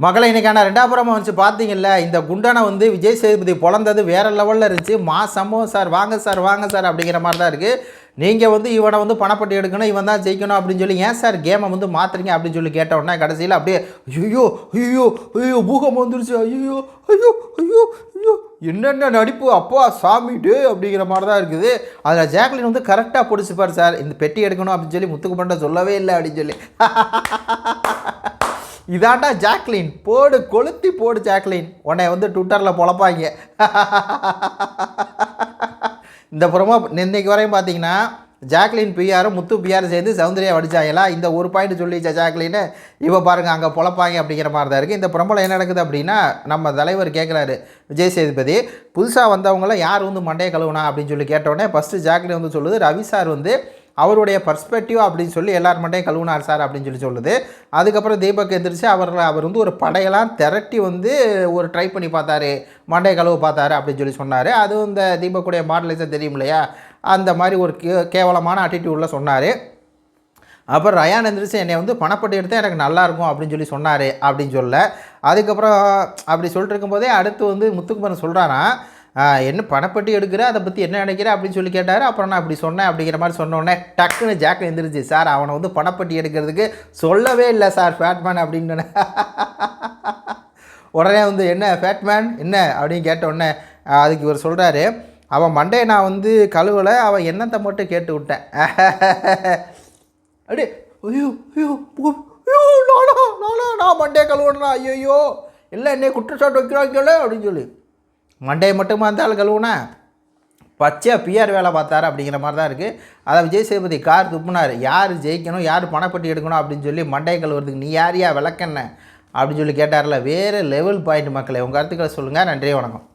மகளை இன்னைக்கான ரெண்டாபுரமா வந்து பார்த்தீங்கல்ல இந்த குண்டனை வந்து விஜய் சேதுபதி பிறந்தது வேறு லெவலில் இருந்துச்சு. மா சம்பவம் சார் வாங்க சார் வாங்க சார் அப்படிங்கிற மாதிரி தான் இருக்குது நீங்கள் வந்து இவனை வந்து பணப்பட்டி எடுக்கணும் இவன் தான் ஜெயிக்கணும் அப்படின்னு சொல்லி ஏன் சார் கேமை வந்து மாற்றுறீங்க அப்படின்னு சொல்லி கேட்ட உடனே கடைசியில் அப்படியே ஐயோ ஐயோ ஐயோ பூகம் வந்துருச்சு. ஐயோ ஐயோ ஐயோ ஐயோ என்னென்ன நடிப்பு? அப்பா சாமிட்டு அப்படிங்கிற மாதிரி தான் இருக்குது. அதில் ஜாக்லின் வந்து கரெக்டாக பிடிச்சிப்பார் சார். இந்த பெட்டி எடுக்கணும் அப்படின்னு சொல்லி முத்துக்கு பண்ண சொல்லவே இல்லை அப்படின்னு சொல்லி. இதாண்டா ஜாக்லின். போடு கொளுத்தி போடு ஜாக்லின். உன்னை வந்து ட்விட்டரில் பொழப்பாங்க. இந்த புறமா இன்னைக்கு வரையும் பார்த்தீங்கன்னா ஜாக்லின் பிஆரும் முத்து பிஆர் சேர்ந்து சௌந்தர்யா வடிச்சாங்களா? இந்த ஒரு பாயிண்ட் சொல்லிச்சா ஜாக்லின்னு? இவ பாருங்க அங்கே பொழப்பாங்க அப்படிங்கிற மாதிரி தான் இருக்குது இந்த புறம்பல என்ன நடக்குது அப்படின்னா நம்ம தலைவர் கேட்குறாரு விஜய் சேதுபதி புதுசாக வந்தவங்களாம் யார் வந்து மண்டையை கழுவுனா? அப்படின்னு சொல்லி கேட்டோடனே ஃபஸ்ட்டு ஜாக்லின் வந்து சொல்லுது ரவி சார் வந்து அவருடைய பர்ஸ்பெக்டிவ் அப்படின்னு சொல்லி எல்லார் மண்டையும் கழுவுனார் சார் அப்படின்னு சொல்லி சொல்லுது. அதுக்கப்புறம் தீபக் எந்திரிச்சு அவர் அவர் வந்து ஒரு படையெல்லாம் திரட்டி வந்து ஒரு ட்ரை பண்ணி பார்த்தாரு. மண்டையை கழுவு பார்த்தாரு அப்படின்னு சொல்லி சொன்னார். அதுவும் இந்த தீபக்குடைய மாடலைஸாக தெரியும் இல்லையா? அந்த மாதிரி ஒரு கே கேவலமான அட்டிடியூடில் சொன்னார். அப்புறம் ரயான் எந்திரிச்சு என்னை வந்து பணப்பட்டு எடுத்தால் எனக்கு நல்லாயிருக்கும் அப்படின்னு சொல்லி சொன்னார் அப்படின்னு சொல்ல. அதுக்கப்புறம் அப்படி சொல்லிட்டு இருக்கும்போதே அடுத்து வந்து முத்துக்குமரன் சொல்கிறாரான் என்ன பணப்பட்டி எடுக்கிற? அதை பற்றி என்ன நினைக்கிற? அப்படின்னு சொல்லி கேட்டார். அப்புறம் நான் அப்படி சொன்னேன். அப்படிங்கிற மாதிரி சொன்னோடனே டக்குன்னு ஜாக் எழுந்திருச்சு சார் அவனை வந்து பணப்பட்டி எடுக்கிறதுக்கு சொல்லவே இல்லை சார் ஃபேட்மேன் அப்படின்னு. உடனே வந்து என்ன ஃபேட்மேன் என்ன? அப்படின்னு கேட்ட உடனே அதுக்கு இவர் சொல்கிறாரு அவன் மண்டையை நான் வந்து கழுவலை அவன் என்னத்தை மட்டும் கேட்டு விட்டேன். அப்படியே ஐயோ ஐயோ ஐயோ நானா நானா நான் மண்டையை கழுவுனா ஐயோ இல்லை என்னை குற்றச்சாட்டு வைக்கிறாங்களே அப்படின்னு சொல்லி. மண்டையை மட்டுமா இருந்தாலும் கழுவுனா? பச்சையாக பிஆர் வேலை பார்த்தாரு அப்படிங்கிற மாதிரி தான் இருக்குது அதை விஜய் சேதுபதி கார் துப்புனார். யார் ஜெயிக்கணும் யார் பணப்பட்டி எடுக்கணும் அப்படின்னு சொல்லி மண்டையை கழுவுறதுக்கு நீ யார் யா விளக்கண்ண அப்படின்னு சொல்லி கேட்டார்ல. வேறு லெவல் பாயிண்ட் மக்களை உங்கள் கருத்துக்களை சொல்லுங்கள் நன்றி வணக்கம்.